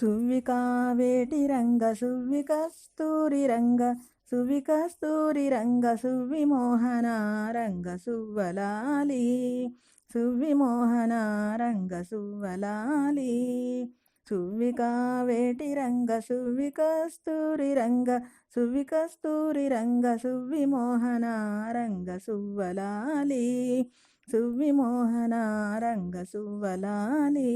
సువ్వికా వేటి రంగ సువ్వి కస్తూరి రంగ సువ్వి కస్తూరి రంగ సువ్వి మోహన రంగ సువ్వలాలి. సువ్వి మోహన రంగ సువ్వలాలి. సువ్వికా వేటి రంగ సువ్వి కస్తూరి రంగ సువ్వి కస్తూరి రంగ సువ్వి మోహన రంగ సువ్వలాలి. సువ్వి మోహన రంగ సువ్వలాలి.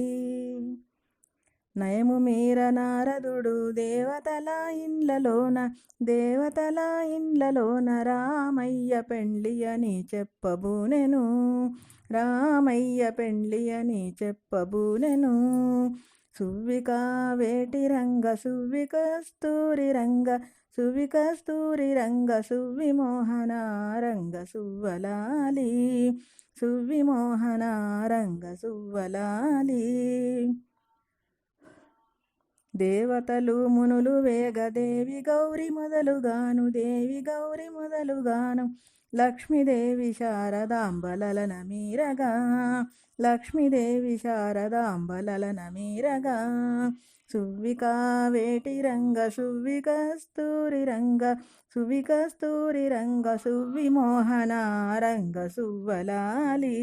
నయము మీర నారదుడు దేవతల ఇండ్లలోన దేవతల ఇండ్లలోన రామయ్య పెండ్లి అని చెప్పబూనెను. రామయ్య పెండ్లి అని చెప్పబూనెను. సువ్వికా వేటి రంగ సువ్వి కస్తూరి రంగ సువికస్తూరి రంగ సువ్వి మోహన రంగ సువ్వలాలి. సువ్వి మోహన రంగ సువ్వలాలి. దేవతలు మునులు వేగ దేవి గౌరి మొదలుగాను దేవి గౌరి మొదలుగాను. లక్ష్మీదేవి శారదాంబలన మీరగా లక్ష్మీదేవి శారదాంబలన మీరగా. సువ్వికా వేటి రంగ సువ్వి కస్తూరి రంగ సువిక కస్తూరి రంగ సువ్వి మోహన రంగ సువ్వలాలి.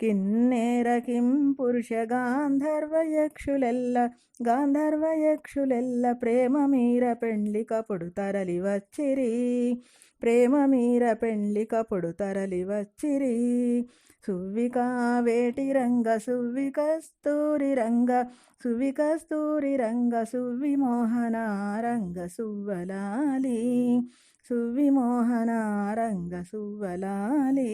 కిన్నెర కిం పురుష గాంధర్వయక్షులెల్ల గాంధర్వయక్షులెల్ల ప్రేమ మీర పెండ్లి కపుడు తరలి వచ్చిరి. ప్రేమ మీర పెండ్లి కపుడు తరలి వచ్చిరి. సువ్వికా వేటి రంగ సువ్వి కస్తూరి రంగ సువికస్తూరి రంగ సువ్వి మోహన రంగ సువ్వలాలి. సువ్వి మోహన రంగ సువ్వలాలి.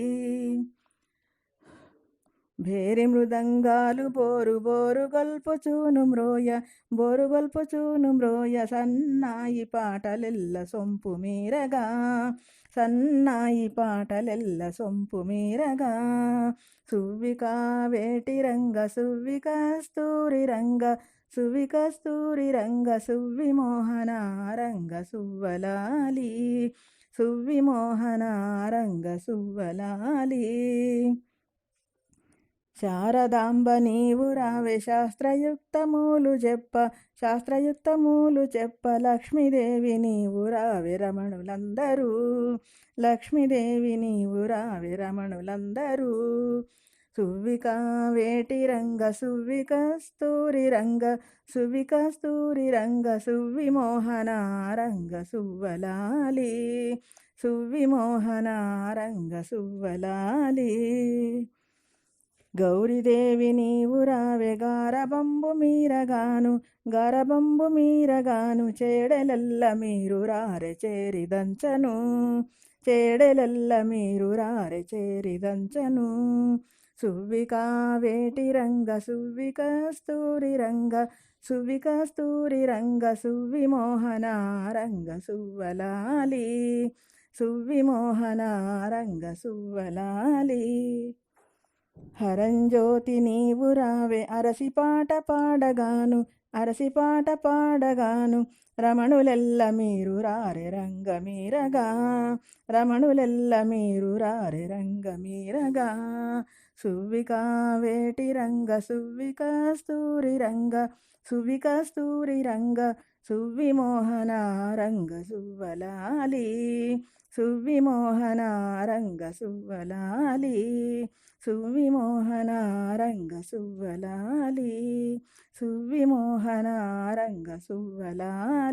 భేరి మృదంగాలు బోరు బోరు గొల్పుచూను మ్రోయ బోరు గొల్పుచూను మ్రోయ సన్నాయి పాటలెల్ల సొంపు మీరగా సన్నాయి పాటలెల్ల సొంపు మీరగా. సువ్వికా వేటి రంగ సువ్వి కస్తూరి రంగ సువిక కస్తూరి రంగ సువ్వి మోహన రంగ సువ్వలాలి సువ్వి మోహన రంగ సువ్వలాలి. శారదాంబ నీవు రావే శాస్త్రయుక్తములు చెప్ప శాస్త్రయుక్తములు చెప్ప లక్ష్మీదేవి నీవు రావే రమణులందరూ లక్ష్మీదేవి నీవు రావే రమణులందరూ. సువ్వికా వేటి రంగ సువ్వి స్తూరి రంగ సువ్వి కస్తూరి రంగ సువ్వి మోహన రంగ సువ్వలాలి. సువ్వి మోహన రంగ సువ్వలాలి. గౌరీదేవి నీవు రావే గారబంబు మీరగాను గారబంబు మీరగాను చేడెలల్ల మీరు రారె చేరిదంచను చేడెలల్ల మీరు రారె చేరిదంచను. సువ్వికా వేటి రంగ సువ్వి కస్తూరి రంగ సువ్వి కస్తూరి రంగ సువ్వి మోహన రంగ సువ్వలాలి సువ్వి మోహన రంగ సువ్వలాలి. హరంజ్యోతి నీవు రావే అరసి పాట పాడగాను అరసి పాట పాడగాను రమణులెల్ల మీరు రారే రంగమీరగా రమణులెల్ల మీరు రారే రంగమీరగా సువ్వికా వేటి రంగ సువ్వి కస్తూరి రంగ సువ్వి కస్తూరి రంగ సువ్విమోహన రంగ సువ్వలాలి. సువ్విమోహన రంగ సువ్వలాలి. సువ్విమోహన రంగ సువ్వలాలి. సువ్విమోహన రంగ సువ్వలాలి.